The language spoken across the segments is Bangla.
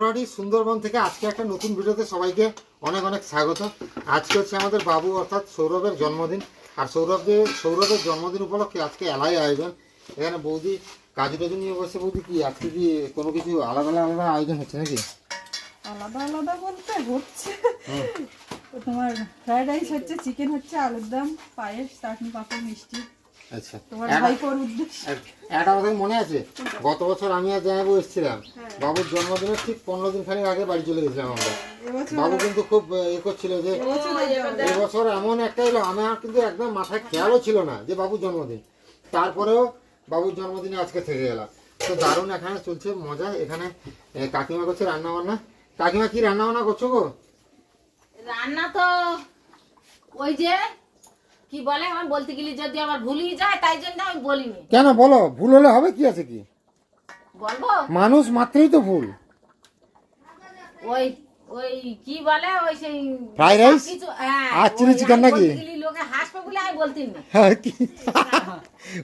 মোটামুটি সুন্দরবন থেকে আজকে একটা নতুন ভিডিওতে সবাইকে অনেক অনেক স্বাগত। আজকে হচ্ছে আমাদের বাবু অর্থাৎ সৌরভের জন্মদিন। আর সৌরভের সৌরভের জন্মদিন উপলক্ষে আজকে এলাই আয়োজন। এখানে বৌদি কাজু টাজু নিয়ে বসে। বৌদি কি আজকে কি কোনো কিছু আলাদা আলাদা আয়োজন হচ্ছে নাকি? আলাদা আলাদা বলতে হচ্ছে। তোমার ফ্রাইড রাইস হচ্ছে চিকেন হচ্ছে আলুর দম পায়েস চাটনি পাপড় মিষ্টি। আচ্ছা। একটা- কথা মনে আছে? গত বছর আমি আর এসেছিলাম। বাবুর জন্মদিনের ঠিক পনেরো দিন খানিক আগে বাড়ি চলে গেছিলাম আমরা। বাবু কিন্তু খুব আহ, এ করছিল যে এবছর এমন একটা এলো আমার কিন্তু একদম মাথায় খেয়ালও ছিল না যে বাবুর জন্মদিন। তারপরেও বাবুর জন্মদিনে আজকে থেকে গেলাম। তো দারুণ এখানে চলছে মজা। এখানে কাকিমা করছে রান্না বান্না কাকিমা কি রান্না বান্না করছ গো? রান্না তো ওই যে কি বলে? আমার বলতে গেলে যদি আমার ভুলই যায় তাই জন্য আমি বলিনি। কেন বলো? ভুল হলে হবে কি আছে কি? বলব? মানুষ মাত্রই তো ভুল। ওই ওই কি বলে? ওই সেই হ্যাঁ, আর নাকি? লোকে হাসবে বলে আমি বলতে নি হ্যাঁ,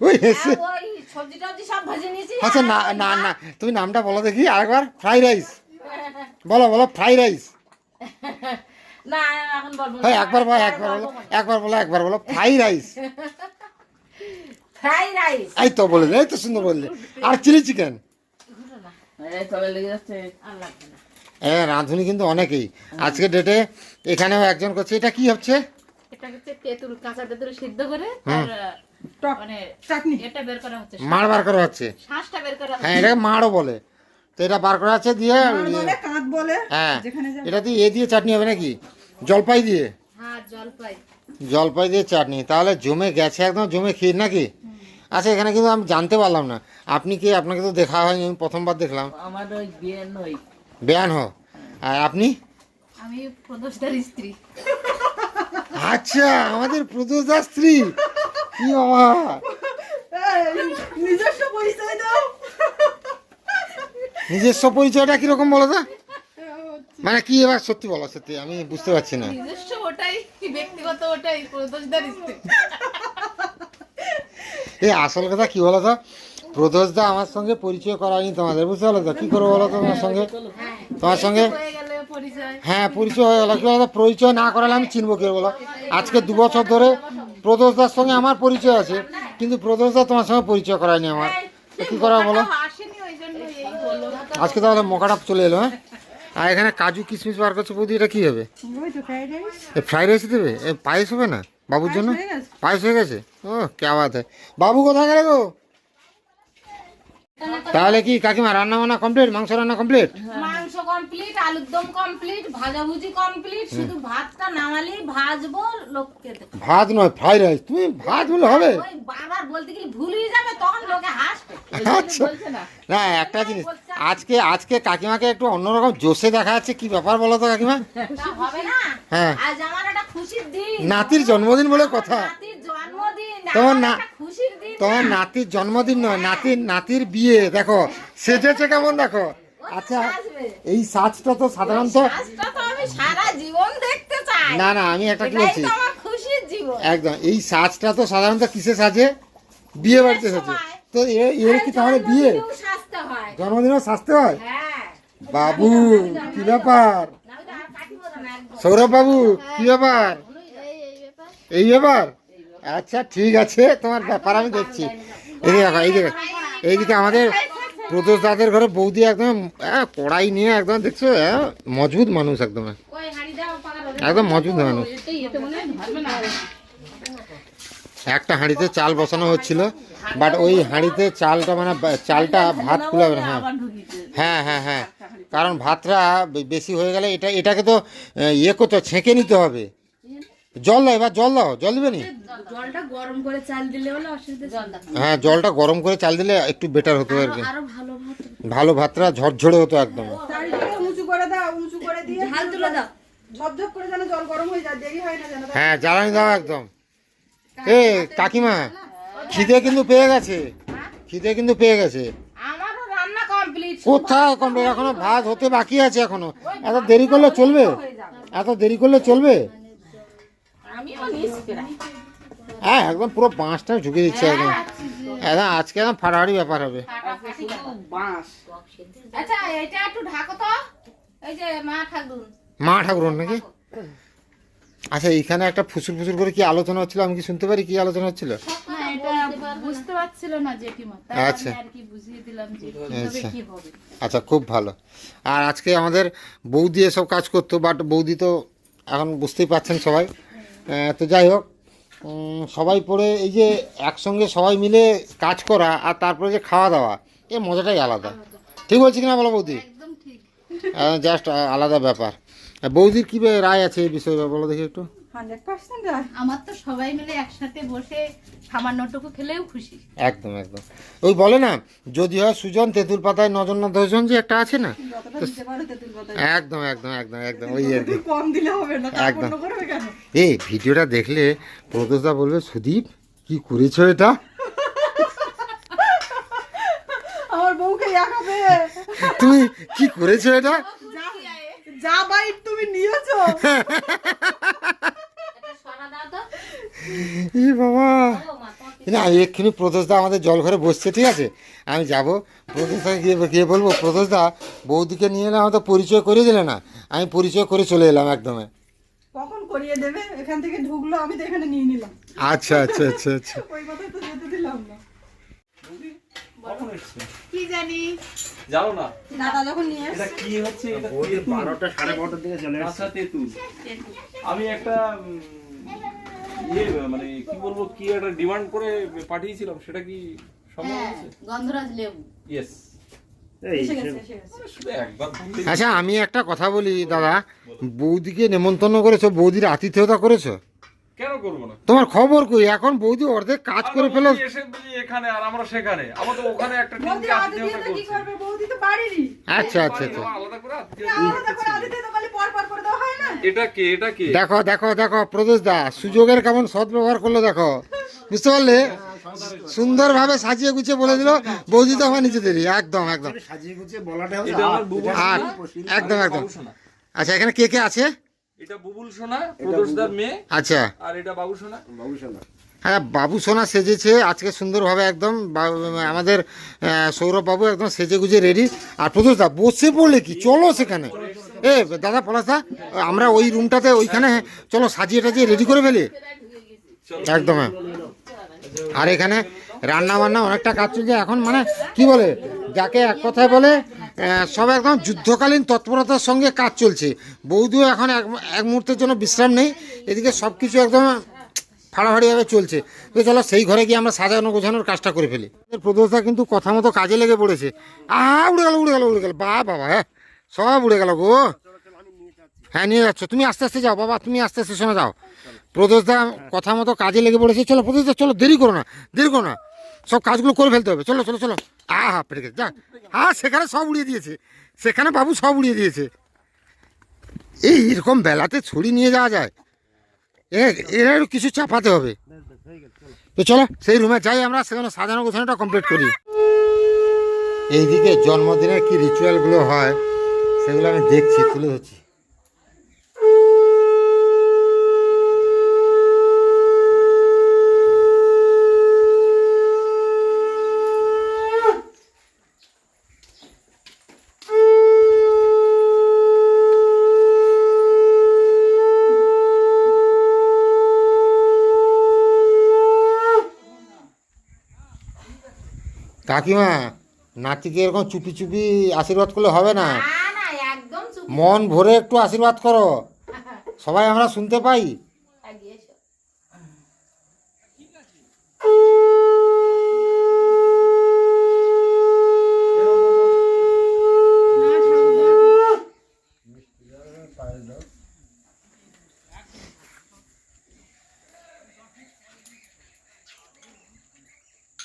ওই হেসে হ্যাঁ, ওই সবজি টবজি সব ভেজে নিয়েছি। আচ্ছা না না না তুমি নামটা বলো দেখি আরেকবার ফ্রাই রাইস। বলো বলো ফ্রাই রাইস। না এখন বলব হ্যাঁ একবার বলো একবার বলো একবার বলো একবার বলো। Fry rice. Fry rice. এই তো বলে এই তো সুন্দর বললে আর চিলি চিকেন? আর হ্যাঁ রাঁধুনি কিন্তু অনেকেই। আজকে ডেটে এখানেও একজন করছে। এটা কি হচ্ছে? এটা হচ্ছে তেঁতুল কাঁচা তেঁতুল সিদ্ধ করে হুম। টক মানে চাটনি। এটা বের করা হচ্ছে। মাড় বার করা হচ্ছে। শ্বাসটা বের করা হ্যাঁ এটাকে মাড়ও বলে। তো এটা বার করা আছে দিয়ে বলে হ্যাঁ। এটা দিয়ে এ দিয়ে চাটনি হবে নাকি? জলপাই দিয়ে? হ্যাঁ জলপাই। জলপাই দিয়ে চাটনি। তাহলে জমে গেছে একদম জমে ক্ষীর নাকি? আচ্ছা এখানে কিন্তু আমি জানতে পারলাম না। আপনি কি আপনাকে তো দেখা হয়নি আমি প্রথমবার দেখলাম। আমার ওই বেয়ান হ। আর আপনি? আমি প্রদোষদার স্ত্রী। আচ্ছা আমাদের প্রদোষদা স্ত্রী? কি বাবা। নিজস্ব পরিচয় নিজস্ব পরিচয়টা কীরকম বলো তো? মানে কি এবার সত্যি বলো সত্যি আমি বুঝতে পারছি না। নিজস্ব ওটাই ব্যক্তিগত ওটাই প্রদোষদার স্ত্রী। এই আসল কথা কি বলো তো? প্রদোষদা আমার সঙ্গে পরিচয় করায়নি তোমাদের বুঝতে পারল তো? কি করব বলো তোমার সঙ্গে? তোমার সঙ্গে? হয়ে গেলে পরিচয়। হ্যাঁ পরিচয় হয়ে গেল। কি বলতো পরিচয় না করালে আমি চিনবো কে বলো? আজকে দু বছর ধরে প্রদোষদার সঙ্গে আমার পরিচয় আছে কিন্তু প্রদোষদা তোমার সঙ্গে পরিচয় করায়নি আমার। কি করা বলো আসেনি ওই জন্য এই বলল আজকে তাহলে মোকাটা চলে এলো হ্যাঁ? আর এখানে কাজু কিশমিশ বার করছে বৌদি এটা কি হবে? ফ্রাইড রাইস এ ফ্রাইড রাইস দেবে? এ পায়েস হবে না বাবুর জন্য? পায়েস হয়ে গেছে? ও কে বাত হয় বাবু কোথায় গেলে গো? তাহলে কি কাকিমা রান্না বান্না কমপ্লিট মাংস রান্না কমপ্লিট মাংস কমপ্লিট আলুর দম কমপ্লিট ভাজাভুজি কমপ্লিট শুধু ভাতটা নামালেই ভাজবো লোককে দেবো। ভাত নয় ফ্রাইড রাইস তুমি ভাত বলে হবে। ওই বারবার বলতে গেলে ভুলই যাবে তখন লোকে হাসবে। আচ্ছা। না একটা জিনিস আজকে আজকে কাকিমাকে একটু অন্যরকম জোশে দেখা যাচ্ছে কি ব্যাপার বলো তো কাকিমা? হ্যাঁ। নাতির জন্মদিন বলে কথা। তোমার না- তোমার নাতির জন্মদিন নয় নাতির নাতির বিয়ে দেখো সেজেছে কেমন দেখো। আচ্ছা এই সাজটা তো সাধারণত না না আমি একটা কি বলছি? একদম এই সাজটা তো সাধারণত কিসে সাজে? বিয়ে বাড়িতে সাজে। তো এর কি তাহলে বিয়ে? জন্মদিনেও সাজতে হয়? হ্যাঁ। বাবু কি ব্যাপার? সৌরভ বাবু কি ব্যাপার? এই ব্যাপার। আচ্ছা ঠিক আছে তোমার ব্যাপার আমি দেখছি। এই দেখো এই দেখো এইদিকে আমাদের প্রদোষ দাদের ঘরে বৌদি একদম কড়াই নিয়ে একদম দেখছ মজবুত মানুষ একদম। একদম মজবুত মানুষ। মনে হয় একটা হাঁড়িতে চাল বসানো হচ্ছিল। বাট ওই হাঁড়িতে চালটা মানে চালটা ভাত কুলাবে না হ্যাঁ। হ্যাঁ হ্যাঁ হ্যাঁ। কারণ ভাতটা বে- বেশি হয়ে গেলে এটা এটাকে তো ইয়ে করতে ছেঁকে নিতে হবে। জল দাও এবার জল দাও জল দিবে নি? জলটা গরম করে চাল দিলে হলে অসুবিধা হ্যাঁ জলটা গরম করে চাল দিলে একটু বেটার হতো আর কি। ভালো ভাতটা ঝরঝরে হতো একদম। উঁচু করে দাও উঁচু করে দিয়ে ঝাল তুলে দাও। ঝপঝপ করে যেন জল গরম হয়ে যায় দেরি হয় না যেন। হ্যাঁ জ্বালানি দাও একদম। এ কাকিমা। খিদে কিন্তু পেয়ে গেছে। খিদে কিন্তু পেয়ে গেছে। আমারও রান্না কমপ্লিট কোথায় কমপ্লিট এখনও ভাত হতে বাকি আছে এখনও। এত দেরি করলে চলবে? এত দেরি করলে চলবে? হ্যাঁ একদম পুরো বাঁশটা ঝুঁকে দিচ্ছে একদম। একদম আজকে একদম ফাটাফাটি ব্যাপার হবে। আচ্ছা এটা একটু ঢাকো তো। এই যে মা ঠাকুর। মা ঠাকুরন নাকি? আচ্ছা এইখানে একটা ফুসুর ফুসুর করে কি আলোচনা হচ্ছিল? আমি কি শুনতে পারি? কি আলোচনা হচ্ছিল? বুঝতে পারছিল না জেঠিমা। আচ্ছা। বুঝিয়ে দিলাম যে আচ্ছা। কি হবে। আচ্ছা খুব ভালো। আর আজকে আমাদের বৌদি এসব কাজ করতো বাট বৌদি তো এখন বুঝতেই পারছেন সবাই। তো যাই হোক সবাই পড়ে এই যে একসঙ্গে সবাই মিলে কাজ করা আর তারপরে যে খাওয়া দাওয়া এর মজাটাই আলাদা। ঠিক বলছি কিনা বলো বৌদি? জাস্ট আলাদা ব্যাপার। বৌদির কী রায় আছে এই বিষয়ে বলো দেখি একটু। আমার তো সবাই মিলে একসাথে বসে সামান্যটুকু খেলেও খুশি। একদম একদম। ওই বলে না যদি হয় সুজন তেঁতুল পাতায় নজন না দশজন যে একটা আছে না? একদম একদম একদম একদম ওই আর কম দিলে হবে না একদম। কার্পণ্য করবে কেন? এই ভিডিওটা দেখলে প্রদোষদা বলবে সুদীপ কি করেছ এটা? আমার বউকে তুমি কি করেছ এটা? যা বাইট তুমি নিয়েছো। ই বাবা। না এক্ষুনি প্রদোষদা আমাদের জল ঘরে বসছে ঠিক আছে? আমি যাব। প্রদোষদা গিয়ে গিয়ে বলব প্রদোষদা বৌদিকে নিয়ে এলে আমাদের পরিচয় করে দিলে না? আমি পরিচয় করে চলে এলাম একদমে। কখন করিয়ে দেবে? এখান থেকে ঢুকলো আমি তো এখানে নিয়ে নিলাম। আচ্ছা আচ্ছা আচ্ছা আচ্ছা। ওই তো যেতে কখন এসছে? কি জানি? যাও না? দাদা যখন নিয়ে এটা কি হচ্ছে? এটা দিকে চলে তেঁতুল। আমি একটা ইয়ে মানে কি বলব কি একটা ডিমান্ড করে পাঠিয়েছিলাম সেটা কি সম্ভব হ্যাঁ গন্ধরাজ লেবু। ইয়েস বললেই আচ্ছা আমি একটা কথা বলি দাদা। বৌদিকে নেমন্তন্ন করেছ বৌদির আতিথেয়তা করেছ? কেন করব না? তোমার খবর কই? এখন বৌদি অর্ধেক কাজ করে ফেলো। এসে এখানে আর আমরা সেখানে। আমরা তো ওখানে একটা বৌদি টিমকে আদিত্যটা আতিথেয়তা করছি। করবে? বৌদি তো বাড়িরই। আচ্ছা আচ্ছা আচ্ছা। আলাদা করে আলাদা করে আদিত্য খালি পর পর করে দেওয়া হয় না। এটা কে? এটা কে? দেখো দেখো দেখো প্রদেশ দা সুযোগের কেমন সদ্ব্যবহার করল দেখো। বুঝতে পারলে? সুন্দরভাবে সাজিয়ে গুছিয়ে বলে দিল। বৌদি তো আমার নিজেদেরই একদম একদম। সাজিয়ে গুছিয়ে বলাটা। একদম একদম। আচ্ছা এখানে কে কে আছে? এটা বুবুল সোনা প্রদোষদার মেয়ে। আচ্ছা। আর এটা বাবু সোনা। বাবুশালা। হ্যাঁ বাবু সোনা সেজেছে আজকে সুন্দরভাবে একদম আমাদের সৌরভ বাবু একদম সেজে গুজে রেডি। আর প্রদোষ দা বসে পড়লে কি? চলো সেখানে। এ দাদা পলাশ দা আমরা ওই রুমটাতে ওইখানে চলো সাজিয়ে টাজিয়ে রেডি করে ফেলি। একদম। আর এখানে রান্না বান্না অনেকটা কাজ চলছে এখন মানে কি বলে, যাকে এক কথায় বলে সব একদম যুদ্ধকালীন তৎপরতার সঙ্গে কাজ চলছে। বৌদিও এখন এক এক মুহূর্তের জন্য বিশ্রাম নেই, এদিকে সব কিছু একদম ফাড়াফাড়িভাবে চলছে। তো চলো সেই ঘরে গিয়ে আমরা সাজানো গোছানোর কাজটা করে ফেলি। প্রদোষদা কিন্তু কথা মতো কাজে লেগে পড়েছে। আহা, উড়ে গেল উড়ে গেল উড়ে গেল। বা বাবা হ্যাঁ। সব উড়ে গেল গো। হ্যাঁ নিয়ে যাচ্ছ। তুমি আস্তে আস্তে যাও, বাবা, তুমি আস্তে আস্তে শোনা, যাও। প্রদোষদা কথা মতো কাজে লেগে পড়েছে। চলো প্রদোষদা চলো, দেরি করো না, দেরি করো না। সব কাজগুলো করে ফেলতে হবে। চলো চলো চলো। আহা পেরে গেছে। যা। হ্যাঁ সেখানে সব উড়িয়ে দিয়েছে। সেখানে বাবু সব উড়িয়ে দিয়েছে। এই এরকম বেলাতে ছড়ি নিয়ে যাওয়া যায়? এরা একটু কিছু চাপাতে হবে। তো চলো, সেই রুমে যাই আমরা, সেখানে সাজানো গোছানোটা কমপ্লিট করি। এইদিকে জন্মদিনের কি রিচুয়ালগুলো হয়, সেগুলো আমি দেখছি, তুলে ধরছি। কাকিমা নাতিকে এরকম চুপি চুপি আশীর্বাদ করলে হবে না। মন ভরে একটু আশীর্বাদ করো। সবাই আমরা শুনতে পাই এগিয়ে এসো।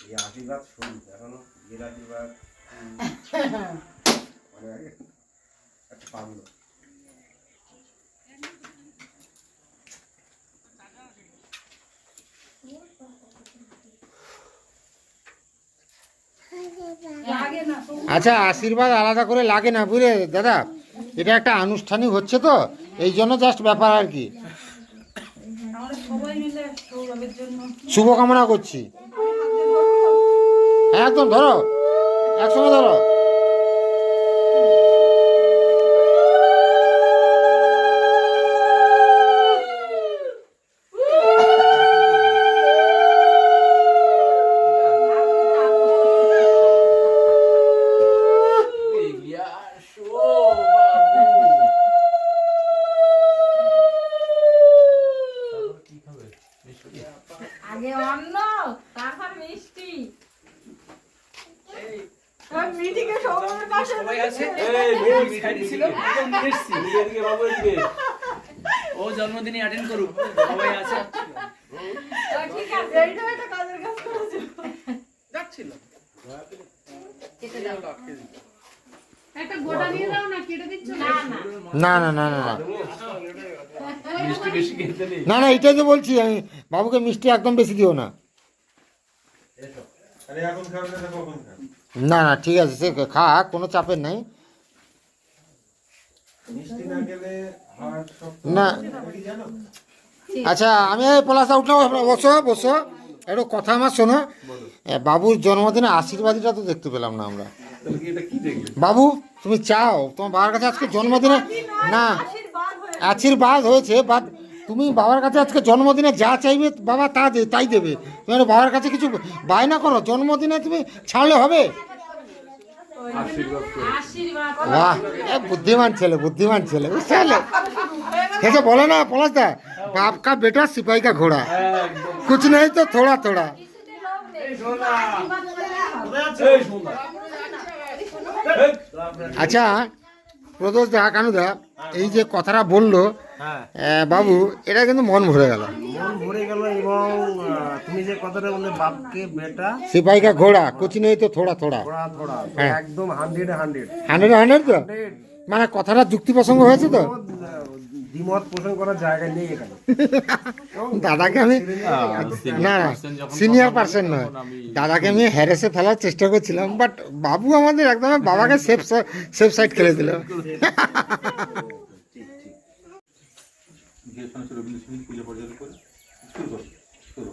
এই আশীর্বাদ শুন এখনও বিয়ের আশীর্বাদ উম, অনেক আগে একটা পাবলো আচ্ছা আশীর্বাদ আলাদা করে লাগে না বুঝলে? দাদা এটা একটা আনুষ্ঠানিক হচ্ছে তো এই জন্য জাস্ট ব্যাপার আর কি। শুভকামনা করছি। একদম ধরো একসঙ্গে ধরো। ও অ্যাটেন্ড করুক। না না? না না। না না এটাই তো বলছি আমি বাবুকে মিষ্টি একদম বেশি দিও না। এখন না না ঠিক আছে সে খা কোনো চাপের নাই। না আচ্ছা আমি পলাশা উঠলাম বসো বসো। একটু কথা আমার শোনো। বাবুর জন্মদিনে আশীর্বাদীটা তো দেখতে পেলাম না আমরা। তাহলে কি এটা কি দেখলে বাবু তুমি চাও তোমার বাবার কাছে আজকে জন্মদিনে না আশীর্বাদ হয়েছে। বাট তুমি বাবার কাছে আজকে জন্মদিনে যা চাইবে বাবা তা দে তাই দেবে। তুমি বাবার কাছে কিছু বায়না করো জন্মদিনে তুমি ছাড়লে হবে? বাহ বুদ্ধিমান ছেলে বুদ্ধিমান ছেলে বুঝতে সেটা বলে না পলাশদা বাপ কা বেটা সিপাহী কা ঘোড়া। কুচ নেই তো থোড়া থোড়া। আচ্ছা প্রদোষ দা কানু দা এই যে কথাটা বলল হ্যাঁ। বাবু এটা কিন্তু মন ভরে গেল। মন ভরে গেল এবং তুমি যে কথাটা বললে বাপকে বেটা সিপাইকা ঘোড়া কুচি তো থোড়া থোড়া। হ্যাঁ। একদম হান্ড্রেড হান্ড্রেড। হান্ড্রেড হান্ড্রেড তো? মানে কথাটা যুক্তি প্রসঙ্গ হয়েছে তো? দাদাকে আমি না সিনিয়র নয়। দাদাকে আমি হ্যারেসে ফেলার চেষ্টা করছিলাম বাট বাবু আমাদের একদম বাবাকে সেফ সাইড খেলে দিল। রবীন্দ্র সংগীত পূজা পর্যন্ত করে। শুরু করো শুরু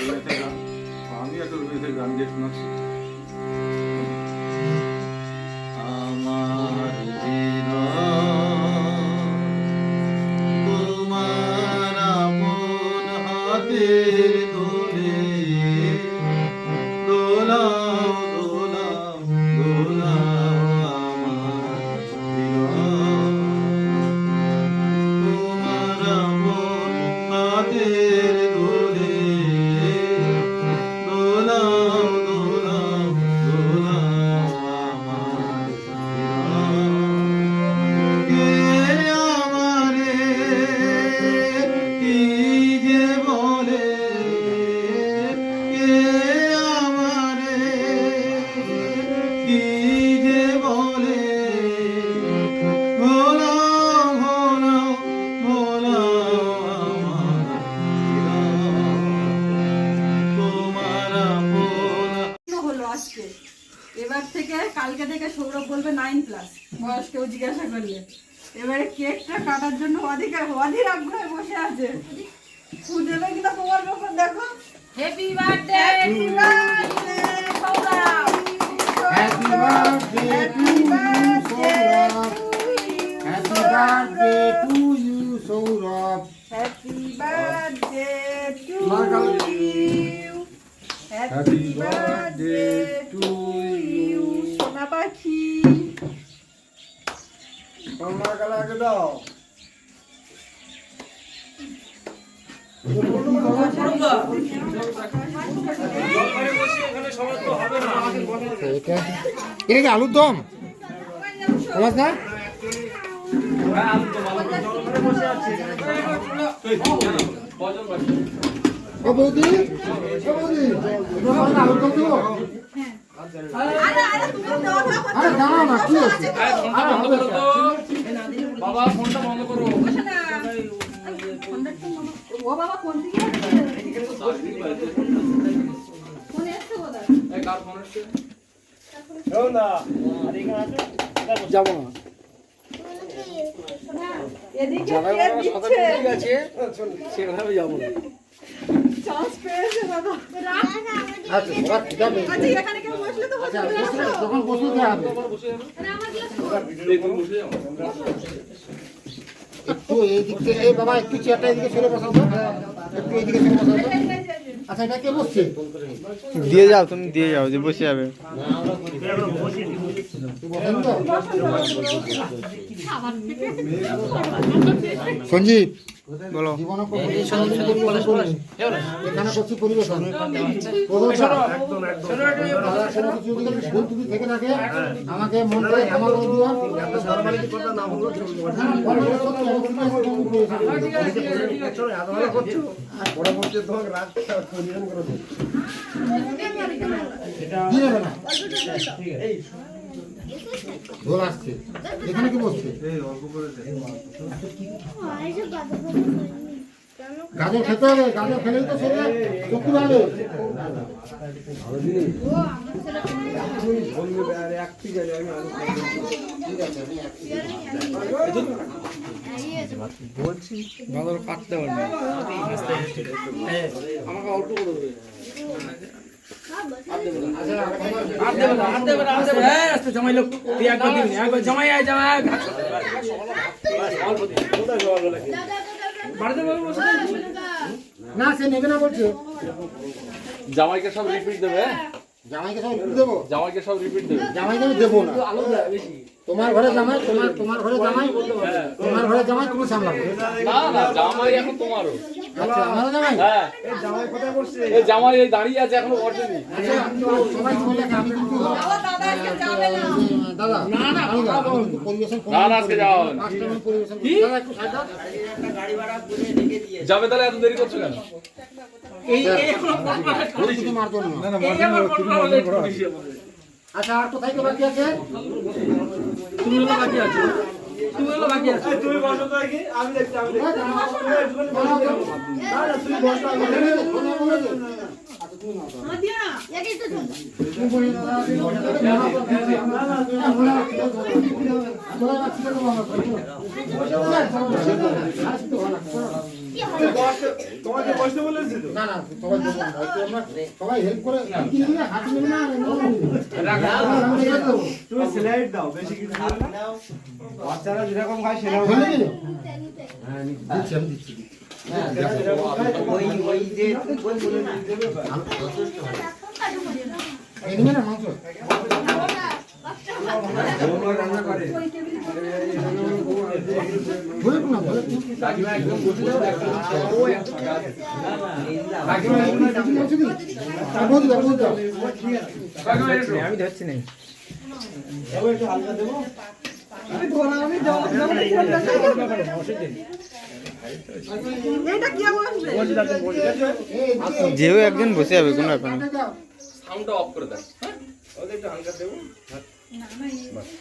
রবীন্দ্র গান আমি একটা রবীন্দ্র জিজ্ঞাসা এবারে কেকটা কাটার জন্য অধিক অধীর আগ্রহে বসে আছে। এটা কি আলুর দম? তোমার না? ও বৌদি? ও বৌদি? আলুর দম দেবো? আরে আরে তুমি দেওয়া থাকো আরে দাঁড়াও না কি হচ্ছে? আরে হবে না। বাবা ফোনটা বন্ধ করো। না ও বাবা কোন দিকে আছে? ফোনে এসছে বোধহয় এই কার ফোন এসছে এদিকে কে দিচ্ছে? সেভাবে যাব না। চান্স পেয়েছে বাবা। আচ্ছা সবার আচ্ছা এখানে কেউ বসলে তো আচ্ছা বসে বসে একটু এই দিক থেকে এই বাবা একটু চেয়ারটা এদিকে ফেলে বসাও তো। একটু এইদিকে ফেলে বসাও তো। আচ্ছা এটা কে বসছে? দিয়ে যাও তুমি দিয়ে যাও যে বসে যাবে। বসেন তো। সঞ্জীব বলো। এখানে করছি পরিবেশন থেকে থাকে আমাকে মন করে পরবর্তী তোমাকে রাত দেবো না ঢোল আসছে। এখানে কি বসছে? গাজর খেতে হবে গাজর খেলেই তো শরীরে শক্তি বাড়বে বাদল কাটতে পারবে আমাকে অল্প করে দেবে। জামাই লোক তুই একবার দিবি একবার জামাই আয় জামাই আয় অল্প দিবি। বাড়িতে বসে বসে না সে নেবে না বলছে জামাইকে সব রিপিট দেবে? জামাইকে সব একটু দেবো জামাইকে সব রিপিট দেবে জামাইকে আমি দেবো না তোমার ঘরে জামাই তোমার তোমার ঘরে জামাই তোমার ঘরে জামাই তুমি সামলাবে না না জামাই এখন তোমারও জামাই হ্যাঁ। এই দাঁড়িয়ে আছে এখনও আচ্ছা। যাবে তাহলে এত দেরি করছ কেন? আচ্ছা আর কোথায় কে বাকি আছে? তুমি বাকি আছো। তুমি হলো বাকি আছো তুমি বসো তো কি আমি দেখছি আমি দেখছি। তুমি বসো। না, না, তোমাকে বসতে বলেছি তো না না হেল্প করে। তুমি স্লাইড দাও বেশি বাচ্চারা যেরকম খায় সেরকম হ্যাঁ, দিচ্ছি, দিচ্ছি, আমি ধরছি না। এটা কি বসবে এই, যেও একজন বসে যাবে কোনো ব্যাপার না। সাউন্ডটা অফ করে দেন। ওদের একটু হালকা দেবো।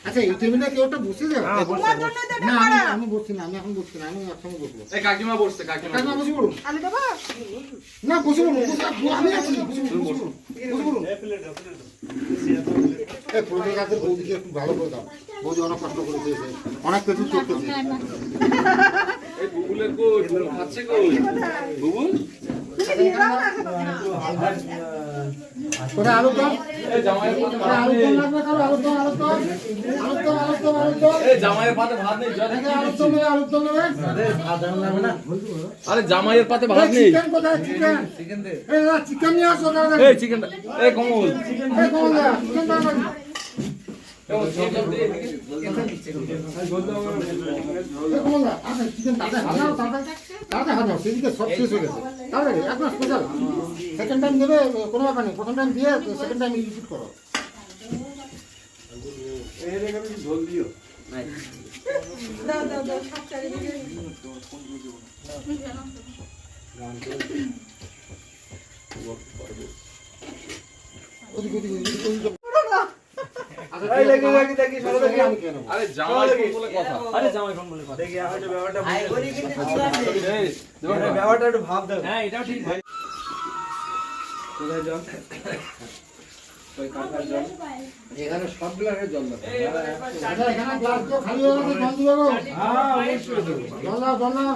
আচ্ছা এই টেবিলে কেউ বসে যাবে? তোমার জন্য তো এটা না আমি বসছি না আমি এখন বসছি না আমি একসঙ্গে বসবো। এই কাকিমা বসছে কাকিমা কাকিমা বসে পড়ুন। আলু দেবো? না বসে পড়ুন আমি আছি বসে পড়ুন বসে পড়ুন। এই পুরোনো গাছের বৌদিকে একটু ভালো করে দাও। বৌদি অনেক কষ্ট করেছে। অনেক কিছু করতেছে। এই বুবুলের কই বুবুল খাচ্ছে কই বুবুল? কোথায় আরে জামাইয়ের পাতে ভাত নেই। চিকেন কোথায় চিকেন? চিকেন দে। এই দাদা চিকেন নিয়ে আসো দাদা এই কমল। চিকেন হয়ে। Second time দেবে, কোনো ব্যাপার নেই। প্রথম time দিয়ে, time repeat করো। ওদিকে। এখানে সব গ্লাসে জল এখানে glass তো খালি হয়ে গেছে, জল। হ্যাঁ দেবো জল দাও, জল দাও।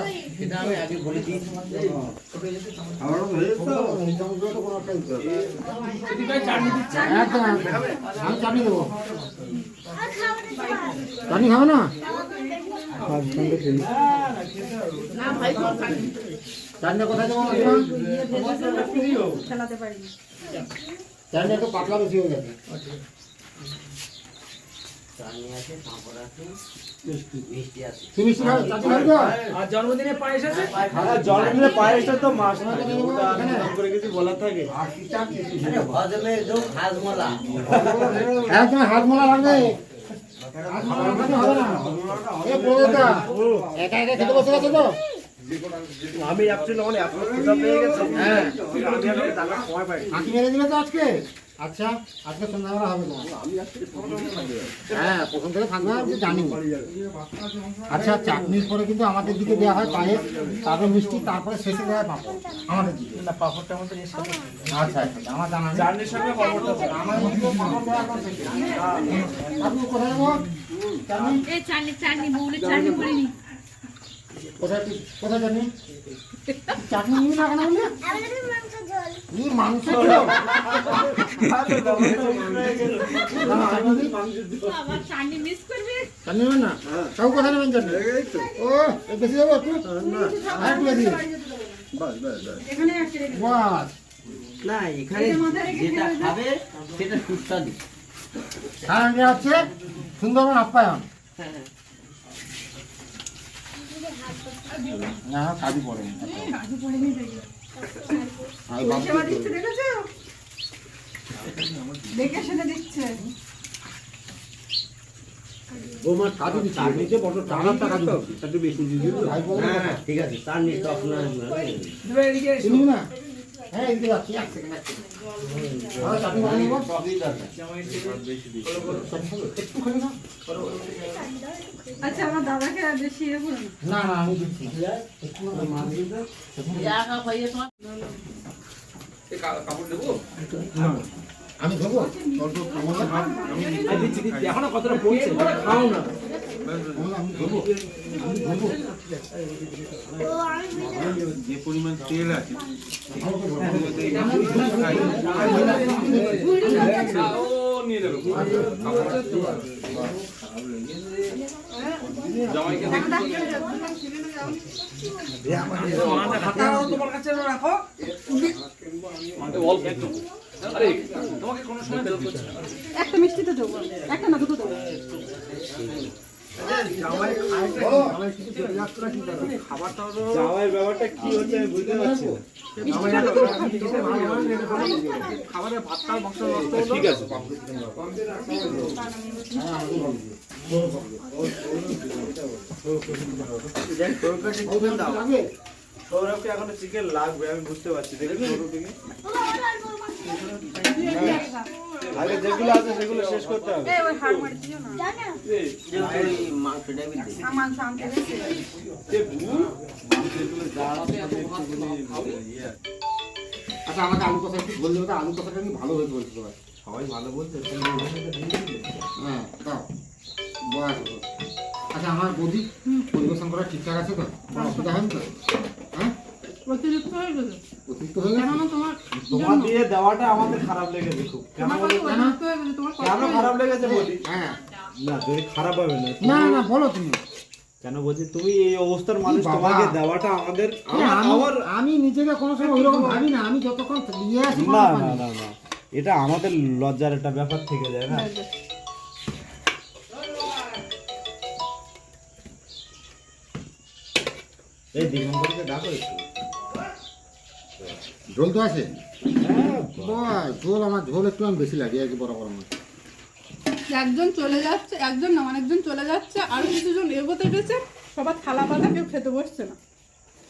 সেটা আমি আগে বলে দিয়েছি আমি চাটনি দেবো। চাটনি খাবে না? চাটনি কোথায় চাটনি একটু পাতলা বেশি হয়ে গেছে। আর জন্মদিনে পায়েস আছে? জন্মদিনে পায়েসটা তো করে কিছু থাকে। একা একা খেতে বসে গেছে তো? আমি অ্যাকচুয়ালি মানে পেয়ে গেছে। হ্যাঁ। আমি সময় পাই আজকে। আচ্ছা আজকে সন্ধ্যাবেলা হবে না? হ্যাঁ প্রথম থেকে থাকবে আমি জানি। আচ্ছা চাটনির পরে কিন্তু আমাদের দিকে দেওয়া হয় পায়েস তারপর মিষ্টি তারপরে শেষে দেওয়া হয় পাঁপড়। আমাদের দিকে। না পাপড়টা আমাদের আচ্ছা আচ্ছা আমার জানা নেই। চাটনির সঙ্গে পাপড়টা আমার দিকে পাঁপড় দেওয়া আপনি কোথায় যাব চাটনি? এই চাটনি চাটনি চাটনি কোথায় কোথায় জানি চাটনি নিবি না কেন বললে ই মাংস না, চাটনি দিই। আবার চাটনি মিস করবি চাটনি নেবেন না? সব কোথায় নেবেন চাটনি ও বেশি দেবো একটু? আর একটু বেশি এখানে একটা রেখে দাও। বাস। না এখানে এটা মাথায় রেখে যেটা খাবে সেটা সুস্বাদু। সারাংটা হচ্ছে সুন্দরবন আপ্যায়ন। না। কাজু পড়ে কাজু পড়েনি হ্যাঁ হ্যাঁ, ঠিক আছে তার নিয়ে হ্যাঁ আচ্ছা আমার দাদাকে বেশি ইয়ে না না না আমি দিচ্ছি। কাপড় দেবো আমি ধরবো এখনও কতটা পড়ছে? খাও না। যে পরিমাণ তেল আছে তোমার কাছে রাখো। অল্প। আরে তোমাকে কোনো সময় জোর করছে না। একটা মিষ্টি তো দেবো। একটা না দুটো দেবো। জামাইয়ের ব্যাপারটা কি হচ্ছে আমি বুঝতে পারছি খাবারের ভাতটা মাংস ঠিক আছে। দেখ সৌরভকে চিকেন দাও সৌরভকে এখনও চিকেন লাগবে আমি বুঝতে পারছি। দেখি সৌরভ দিকে আগে যেগুলো আছে সেগুলো শেষ করতে হবে। আচ্ছা আমাকে আলু কষা একটু বললে তো আলু কষাটা কিন্তু ভালো হয়েছে বলছিল সবাই। সবাই ভালো বলছে হ্যাঁ আচ্ছা আমার বৌদি পরিবেশন করা ঠিকঠাক আছে তো? অসুবিধা হয়নি তো? হ্যাঁ অতিরিক্ত হয়ে গেছে? অতিরিক্ত হয়ে গেছে? কেননা তোমার তোমার দিয়ে দেওয়াটা আমাদের খারাপ লেগেছে খুব। কেন বলো অতিরিক্ত হয়ে গেছে তোমার কেন খারাপ লেগেছে বলি হ্যাঁ না যদি খারাপ হবে না না না বলো তুমি। কেন বলছি তুমি এই অবস্থার মানুষ তোমাকে দেওয়াটা আমাদের আমার- আমি- নিজেকে কোনো সময় ওইরকম ভাবি না আমি যতক্ষণ নিয়ে আসি না না না না। এটা আমাদের লজ্জার একটা ব্যাপার থেকে যায় না? এই দিগম্বরকে ডাকো একটু। ঝোল তো আছে? হ্যাঁ, ঝোল আমার ঝোল একটু আমি বেশি লাগে আর কি বড় বড় মাছ একজন চলে যাচ্ছে একজন না অনেকজন চলে যাচ্ছে আর কিছুজন এগোতে গেছে সবার থালা পাতা কেউ খেতে বসছে না।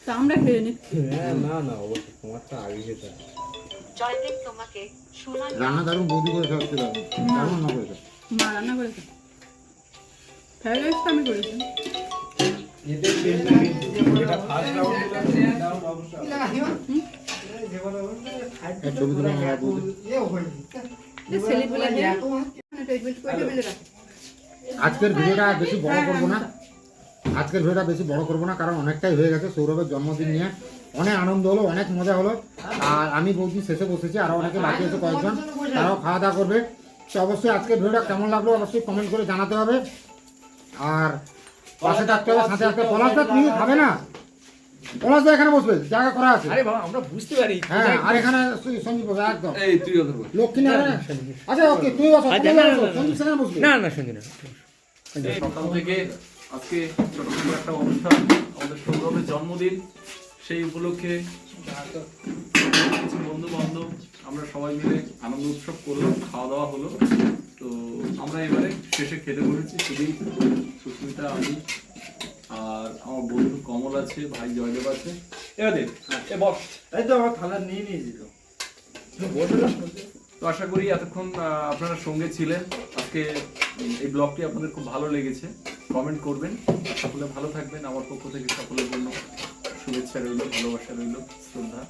তা আমরা খেয়ে নিচ্ছি। হ্যাঁ না না অবশ্যই তোমারটা আগে খেতে হবে। রান্না দারুণ বৌদি করে খাওয়াতে দারুণ। দারুণ রান্না করেছে। মা রান্না করেছে। ফ্রাইড রাইসটা আমি করেছি। এদের এটা ফার্স্ট রাউন্ড এই ছবি তুলে করে বেঁধে রাখে আজকের ভিডিওটা আর বেশি বড় করব না। আজকের ভিডিওটা বেশি বড় করব না কারণ অনেকটাই হয়ে গেছে সৌরভের জন্মদিন নিয়ে। অনেক আনন্দ হলো অনেক মজা হলো। আর আমি বলছি শেষে বসেছি আরও অনেকে বাকি আছে কয়েকজন। তারাও খাওয়া দাওয়া করবে। তো অবশ্যই আজকের ভিডিওটা কেমন লাগল অবশ্যই কমেন্ট করে জানাতে হবে। আর পাশে থাকতে হবে সাথে থাকতে পলাশ দা তুমি খাবে না? দা এখানে বসবে জায়গা করা আছে। আরে বাবা আমরা বুঝতে পারি। হ্যাঁ আর এখানে সঞ্জীব- সঞ্জীব বসবে একদম। এই তুই ওদের বল লক্ষ্মী নারায়ণ? আচ্ছা ওকে তুই বসো সঞ্জীব সেখানে বসবে। না না শুনি না সকাল থেকে আজকে ছোটখাটো একটা অনুষ্ঠান আমাদের সৌরভের জন্মদিন। সেই উপলক্ষে কিছু বন্ধু বান্ধব আমরা সবাই মিলে আনন্দ উৎসব করলাম খাওয়া দাওয়া হলো। তো আমরা এবারে শেষে খেতে বসেছি শুধু সুস্মিতা আমি আর আমার বন্ধু কমল আছে ভাই জয়দেব আছে। এবার দে, এ বস। এই তো আমার থালা নিয়ে নিয়েছি তো। তো আশা করি এতক্ষণ আপনারা সঙ্গে ছিলেন। আজকে এই ব্লগটি আপনাদের খুব ভালো লেগেছে। কমেন্ট করবেন। সকলে ভালো থাকবেন। আমার পক্ষ থেকে সকলের জন্য শুভেচ্ছা রইল ভালোবাসা রইল শ্রদ্ধা।